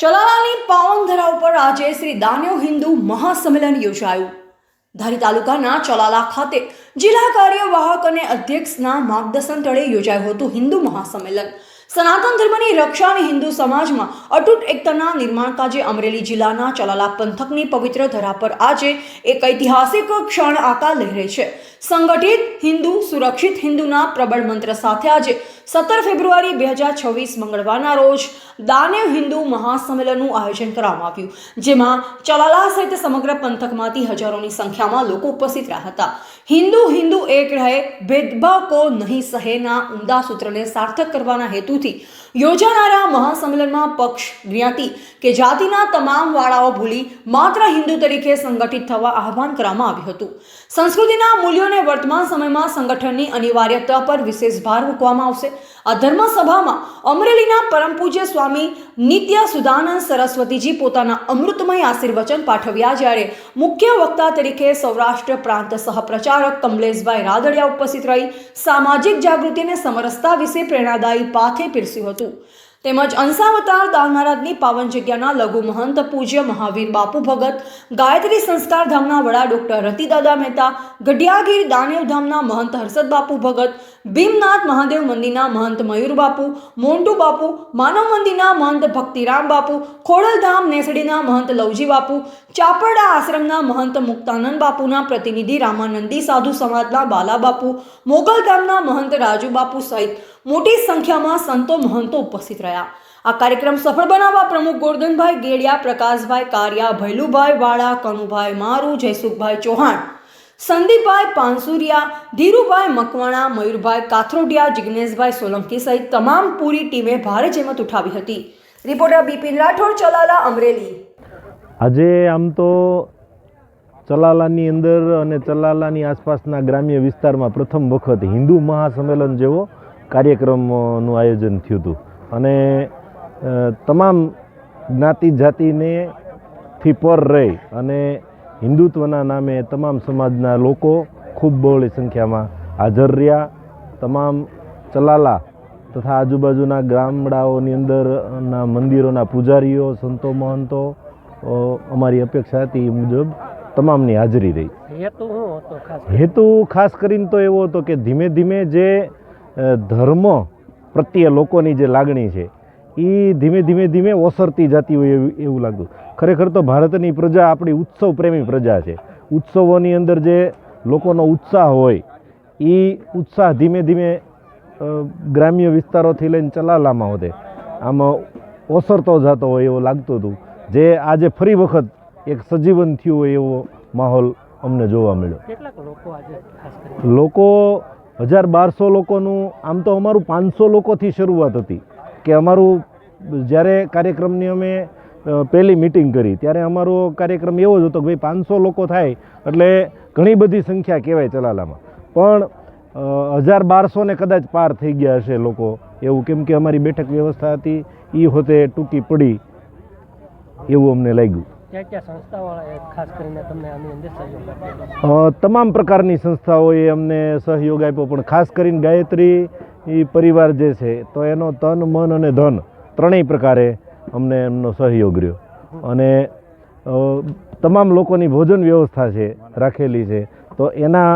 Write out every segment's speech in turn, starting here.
ચલાલાની પાવનધરા ઉપર આજે શ્રી દાન્યો હિન્દુ મહાસંમેલન યોજાયું. ધારી તાલુકાના ચલાલા ખાતે જિલ્લા કાર્યવાહક અને અધ્યક્ષના માર્ગદર્શન તળે યોજાયું હતું હિન્દુ મહાસંમેલન. સનાતન ધર્મની રક્ષા અને હિન્દુ સમાજમાં અતૂટ એકતાના નિર્માણ કાજે અમરેલી જિલ્લાના ચલાલા પંથકની પવિત્ર ધરા પર આજે એક ઐતિહાસિક ક્ષણ આકાર લહેરે છે. સંગઠિત હિન્દુ, સુરક્ષિત હિન્દુના પ્રબળ મંત્ર સાથે આજે સત્તર ફેબ્રુઆરી બે હજાર છવ્વીસ મંગળવારના રોજ દાનેવ હિન્દુ મહાસંમેલનનું આયોજન કરવામાં આવ્યું, જેમાં ચલાલા સહિત સમગ્ર પંથકમાંથી હજારોની સંખ્યામાં લોકો ઉપસ્થિત રહ્યા હતા. હિન્દુ હિન્દુ એક રહે, ભેદભાવ કો નહીં સહેના ઉમદા સૂત્રને સાર્થક કરવાના હેતુથી યોજાનારા મહાસંમેલનમાં પક્ષ જ્ઞાતિ કે જાતિના તમામ વાળાઓ ભૂલી માત્ર હિન્દુ તરીકે સંગઠિત થવા આહવાન કરવામાં આવ્યું હતું. સંસ્કૃતિના મૂલ્યોને વર્તમાન સમયમાં સંગઠનની અનિવાર્યતા પર વિશેષ ભાર મૂકવામાં આવશે. આ ધર્મસભામાં અમરેલીના પરમ પૂજ્ય સ્વામી નિત્ય સુદાનંદ સરસ્વતીજી પોતાના અમૃતમય આશીર્વચન પાઠવ્યા જ્યારે મુખ્ય વક્તા તરીકે સૌરાષ્ટ્ર પ્રાંત સહપ્રચારક કમલેશભાઈ રાદડિયા ઉપસ્થિત રહી. સામાજિક જાગૃતિ અને સમરસતા વિશે પ્રેરણાદાયી પાથે પીરસ્યું હતું. તેમજ અંશાવતાર દાન મહારાજની પાવન જગ્યાના લઘુ મહંત પૂજ્ય મહાવીર બાપુ ભગત, ગાયત્રી સંસ્કાર ધામના વડા ડોક્ટર રતિદાદા મહેતા, ગઢિયાગીર દાનેવ ધામના મહંત હર્ષદ બાપુ ભગત ભીમનાથ મહાદેવ મંદિરના મહંત મયુર બાપુ, મોન્ટુ બાપુ, માનવ મંદિરના મહંત ભક્તિરામ બાપુ, ખોડલધામ નેસડીના મહંત લવજી બાપુ, ચાપરડા આશ્રમના મહંત મુક્તાનંદ બાપુના પ્રતિનિધિ રામાનંદી સાધુ સમાજના બાલા બાપુ મોગલધામના મહંત રાજુ બાપુ સહિત મોટી સંખ્યામાં સંતો મહંતો ઉપસ્થિત રહ્યા. આ કાર્યક્રમ સફળ બનાવવા પ્રમુખ ગોરધનભાઈ ગેડિયા, પ્રકાશભાઈ કારિયા, ભૈલુભાઈ વાળા, કનુભાઈ મારુ, જયસુખભાઈ ચૌહાણ સંદીપભાઈ પાનસુરિયા, ધીરુભાઈ મકવાણા, મયુરભાઈ કાથરોડિયા, જિગ્નેશભાઈ સોલંકી સહિત તમામ પૂરી ટીમે ભારે જહેમત ઉઠાવી હતી. રિપોર્ટર બિપિન રાઠોડ, ચલાલા અમરેલી. આજે આમ તો ચલાલાની અંદર અને ચલાલાની આસપાસના ગ્રામ્ય વિસ્તારમાં પ્રથમ વખત હિન્દુ મહાસંમેલન જેવો કાર્યક્રમનું આયોજન થયું હતું. અને તમામ જ્ઞાતિ જાતિને થી પર રહી અને હિન્દુત્વના નામે તમામ સમાજના લોકો ખૂબ બહોળી સંખ્યામાં હાજર રહ્યા. તમામ ચલાલા તથા આજુબાજુના ગામડાઓની અંદરના મંદિરોના પૂજારીઓ સંતો મહંતો અમારી અપેક્ષા હતી એ મુજબ તમામની હાજરી રહી. હેતુ ખાસ કરીને? તો એવો હતો કે ધીમે ધીમે જે ધર્મ પ્રત્યે લોકોની જે લાગણી છે એ ધીમે ધીમે ધીમે ઓસરતી જતી હોય એવું એવું લાગતું. ખરેખર તો ભારતની પ્રજા આપણી ઉત્સવ પ્રેમી પ્રજા છે. ઉત્સવોની અંદર જે લોકોનો ઉત્સાહ હોય એ ઉત્સાહ ધીમે ધીમે ગ્રામ્ય વિસ્તારોથી લઈને ચલાલામાં વધે. આમાં ઓસરતો જતો હોય એવું લાગતું હતું. જે આજે ફરી વખત એક સજીવન થયું હોય એવો માહોલ અમને જોવા મળ્યો. આજે લોકો હજાર બારસો લોકોનું આમ તો અમારું પાંચસો લોકોથી શરૂઆત હતી. કે અમારું જ્યારે કાર્યક્રમની અમે પહેલી મિટિંગ કરી ત્યારે અમારો કાર્યક્રમ એવો જ હતો કે ભાઈ પાંચસો લોકો થાય એટલે ઘણી બધી સંખ્યા કહેવાય ચલાલામાં. પણ હજાર બારસોને કદાચ પાર થઈ ગયા હશે લોકો. એવું કેમ કે અમારી બેઠક વ્યવસ્થા હતી એ હોતે ટૂંકી પડી. એવું અમને લાગ્યું. તમામ પ્રકારની સંસ્થાઓએ અમને સહયોગ આપ્યો પણ ખાસ કરીને ગાયત્રી ઈ પરિવાર જે છે, તો એનો તન, મન અને ધન ત્રણેય પ્રકારે અમને એમનો સહયોગ રહ્યો. અને તમામ લોકોની ભોજન વ્યવસ્થા છે, રાખેલી છે, તો એના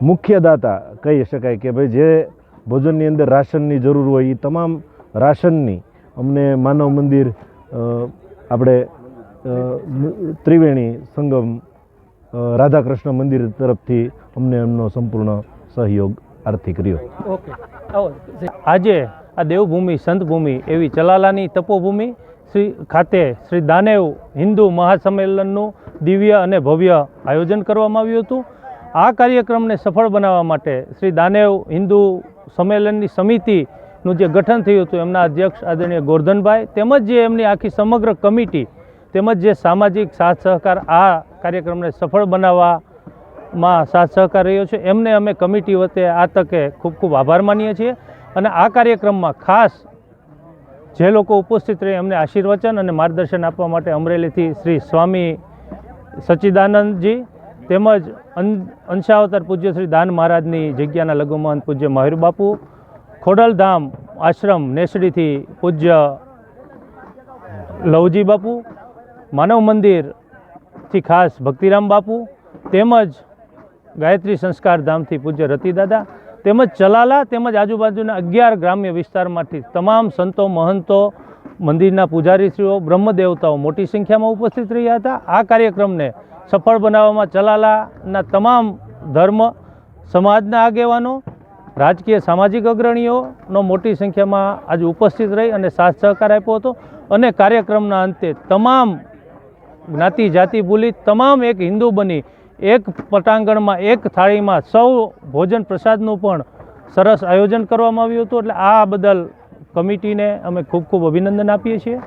મુખ્યદાતા મુખ્ય દાતા કહી શકાય કે ભાઈ જે ભોજનની અંદર રાશનની જરૂર હોય એ તમામ રાશનની અમને માનવ મંદિર આપણે ત્રિવેણી સંગમ રાધાકૃષ્ણ મંદિર તરફથી અમને એમનો સંપૂર્ણ સહયોગ આર્થિક રહ્યો ઓકે. આજે આ દેવભૂમિ સંતભૂમિ એવી ચલાલાની તપોભૂમિ શ્રી ખાતે શ્રી દાનેવ હિન્દુ મહાસંમેલનનું દિવ્ય અને ભવ્ય આયોજન કરવામાં આવ્યું હતું. આ કાર્યક્રમને સફળ બનાવવા માટે શ્રી દાનેવ હિન્દુ સંમેલનની સમિતિનું જે ગઠન થયું હતું એમના અધ્યક્ષ આદરણીય ગોરધનભાઈ તેમજ જે એમની આખી સમગ્ર કમિટી તેમજ જે સામાજિક સાથ સહકાર આ કાર્યક્રમને સફળ બનાવવામાં સાથ સહકાર રહ્યો છે. એમને અમે કમિટી વતે આ તકે ખૂબ ખૂબ આભાર માનીએ છીએ અને આ કાર્યક્રમમાં ખાસ જે લોકો ઉપસ્થિત રહે એમને આશીર્વચન અને માર્ગદર્શન આપવા માટે અમરેલીથી શ્રી સ્વામી સચ્ચિદાનંદજી તેમજ અંશાવતાર પૂજ્ય શ્રી દાન મહારાજની જગ્યાના લઘુમહંત પૂજ્ય મહિર બાપુ ખોડલધામ આશ્રમ નેસડીથી પૂજ્ય લવજી બાપુ, માનવ મંદિરથી ખાસ ભક્તિરામ બાપુ તેમજ ગાયત્રી સંસ્કાર ધામથી પૂજ્ય રતિદાદા તેમજ ચલાલા તેમજ આજુબાજુના અગિયાર ગ્રામ્ય વિસ્તારમાંથી તમામ સંતો, મહંતો, મંદિરના પૂજારીશ્રીઓ, બ્રહ્મદેવતાઓ મોટી સંખ્યામાં ઉપસ્થિત રહ્યા હતા. આ કાર્યક્રમને સફળ બનાવવામાં ચલાલાના તમામ ધર્મ, સમાજના આગેવાનો, રાજકીય સામાજિક અગ્રણીઓનો મોટી સંખ્યામાં આજે ઉપસ્થિત રહી અને સાથ સહકાર આપ્યો હતો અને કાર્યક્રમના અંતે તમામ જ્ઞાતિ, જાતિ ભૂલી તમામ એક હિન્દુ બની એક પટાંગણમાં, એક થાળીમાં સૌ ભોજન પ્રસાદનું પણ સરસ આયોજન કરવામાં આવ્યું હતું. એટલે આ બદલ કમિટીને અમે ખૂબ ખૂબ અભિનંદન આપીએ છીએ.